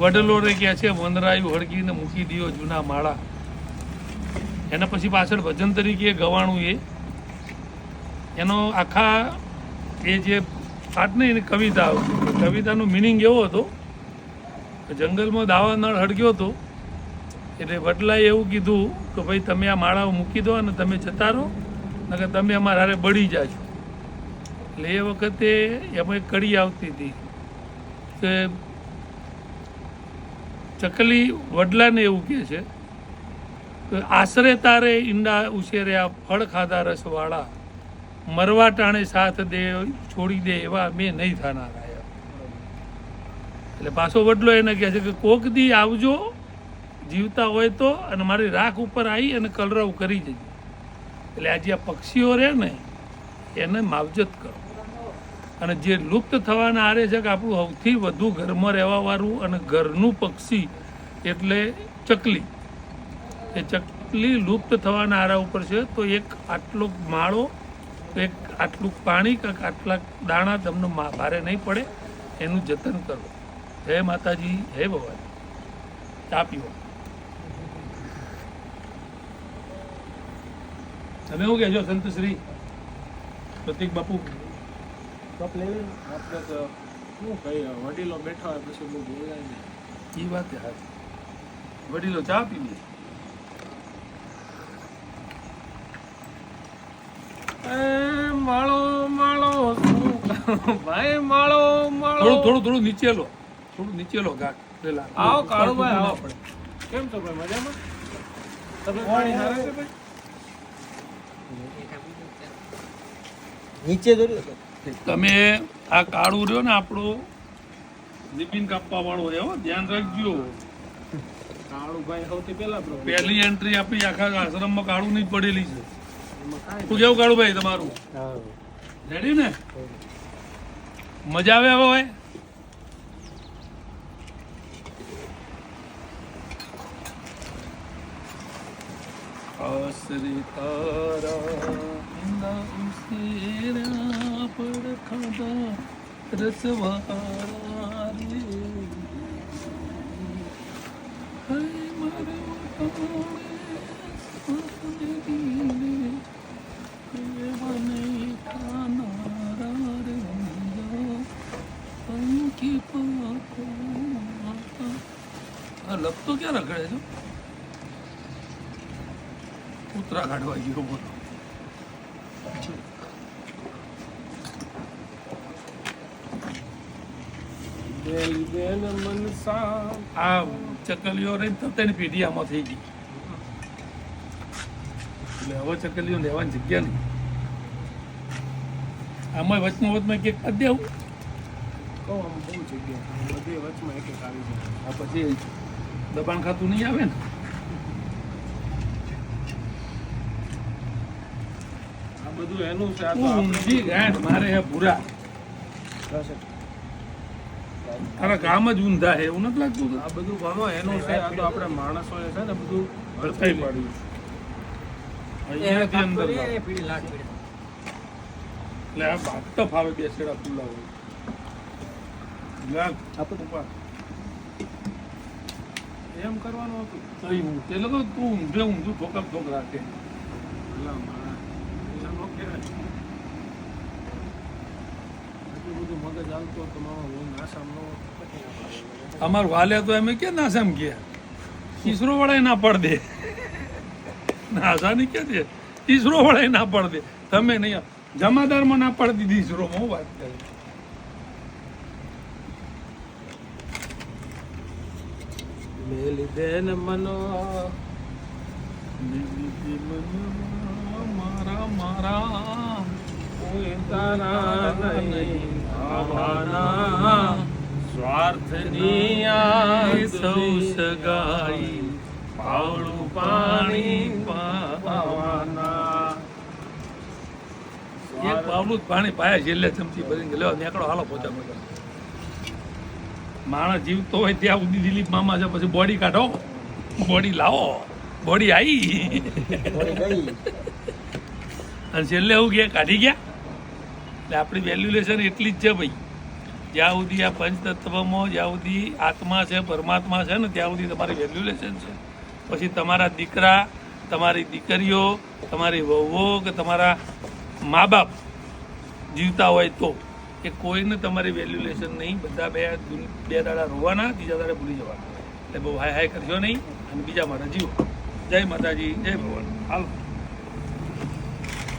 વડલો કહે છે વનરાયું હળગીને મૂકી દિયો જૂના માળા. એના પછી પાછળ ભજન તરીકે ગવાણું એ. એનો આખા એ જે પાઠ ને એની કવિતા આવતી કવિતાનો મિનિંગ એવો હતો જંગલમાં દાવા નળ હળગ્યો હતો, એટલે વડલાએ એવું કીધું કે ભાઈ, તમે આ માળાઓ મૂકી દો અને તમે જતા રહો, નકર તમે અમારા હારે બળી જાજો. એટલે એ વખતે એમાં એક કડી આવતી હતી કે ચકલી વડલાને એવું કહે છે આશરે તારે ઈંડા ઉછેર્યા, ફળ ખાધા રસવાળા, મરવા ટાણે સાથ દે, છોડી દે એવા મેં નહીં થનારા એટલે પાછો વડલો એને કહે છે કે, કોક દી આવજો, જીવતા હોય તો, અને મારી રાખ ઉપર આવી અને કલરવ કરી જજો એટલે આ જે આ પક્ષીઓ રહે ને, એને માવજત કરો. અને જે લુપ્ત થવાના આરે છે કે આપણું સૌથી વધુ ઘરમાં રહેવાવાળું અને ઘરનું પક્ષી એટલે ચકલી. એ ચકલી લુપ્ત થવાના આરા ઉપર છે, તો એક આટલો માળો, એક આટલું પાણી કે આટલા દાણા તમને ભારે નહીં પડે, એનું જતન કરો. હે માતાજી, હે ભવાની પીવો તમે શું કહેજો સંતશ્રી? પ્રતિક બાપુ? કપ લઈ લે આપણે તો શું કહીએ વડીલો બેઠા હોય પછી બહુ બોલાય નહીં. એ વાત હાથ વડીલો ચા પી એ માળો માળો ભાઈ માળો માળો. થોડું થોડું થોડું નીચે લો. થોડું નીચે લો પેલા આવો ના આવો. પડે. કેમ છો ભાઈ મજામાં? તમે પાણી હારે છે ભાઈ? નીચે દોર્યો તમે આ કાળું રહ્યો ને આપણું લિપિન કાપવા વાળો એવો હો ધ્યાન રાખજો પહેલા એન્ટ્રી આપણી આખા આશ્રમમાં કાળું નહીં પડેલી છે. શું કેવું કાળું ભાઈ તમારું રેડી ને? મજા આવે હવે? ભાઈ આસરે તારા ઈંડા ઉસેર્યા પડ ખાધા રસવાળા રે હાય મારે આ લપતો ક્યાં રખડે છે કૂતરા કાઢવા ગયો બોલો. આ ચકલીઓ રહી તેની પેઢી આમાં થઈ ગઈ. એટલે હવે ચકલીઓ લેવાની જગ્યા નહીં. આમાં વચમાં વચમાં કેક કરી દેવું. કહો આમ બહુ જગ્યા બધી વચમાં એક એક આવી જાય. આ પછી દબાણ ખાતું નહીં આવે ને? બધું એનું છે આ તો તું ઊંધી ગાંઠ મારે હે ભૂરા. તારા ગામ જ ઊંધા હે એવું નથી લાગતું આ બધું ભણો એનું છે આ તો આપણે માણસોએ છે ને બધું હળથાઈ પાડ્યું. અહીંયાથી અંદર એટલે આ ભાગતા ફાવે બેસેડા ખુલ્લા હોય. એમ કરવાનું હતું. તો ઊંઘ. તું ઊંધે ઊંધું ઠોકર ઠોક રાખે. અલા મારા એમ ન કહેવાય. આટલું બધું મગજ હાલતું હતું મારો હું નાસામ નો અમાર હાલે તો એમ કે નાસામ ગયા ઈસરો વાળા ના પડ દે. નાસા ની કે છે? ઈસરો વાળા ના પડ દે. તમે નહીં જમાદારમાં ના પડ દીધી ઈસરોમાં હું વાત કરે. મેલી બેન મનો. મારા મારા. કોઈ તારા નહીં. આવવાના સ્વાર્થની આ સૌ સગાઈ પાવળું પાણી પાવાના. એક પાવલું જ પાણી પાયા છેલ્લે ચમચી ભરીને લેવા નીકળો હાલો પોતા પોચા માણસ જીવતો હોય ત્યાં સુધી દિલીપ મામા છે પછી બોડી કાઢો. બોડી લાવો. બોડી આવી અને છેલ્લે એવું કે કાઢી ગયા? એટલે આપણી વેલ્યુલેશન એટલી જ છે ભાઈ. જ્યાં સુધી આ પંચતત્વમાં, જ્યાં સુધી આત્મા છે, પરમાત્મા છે ને, ત્યાં સુધી તમારી વેલ્યુલેશન છે. પછી તમારા દીકરા, તમારી દીકરીઓ, તમારી વહુઓ કે તમારા મા બાપ જીવતા હોય તો કે કોઈને તમારી વેલ્યુલેશન નહીં. બધા બે બે દાડા રોવાના, બીજા દાડે ભૂલી જવાના. એટલે બહુ હાય હાય કરશો નહીં. અને બીજા માટે જીવો. જય માતાજી, જય ભગવાન. હાલો.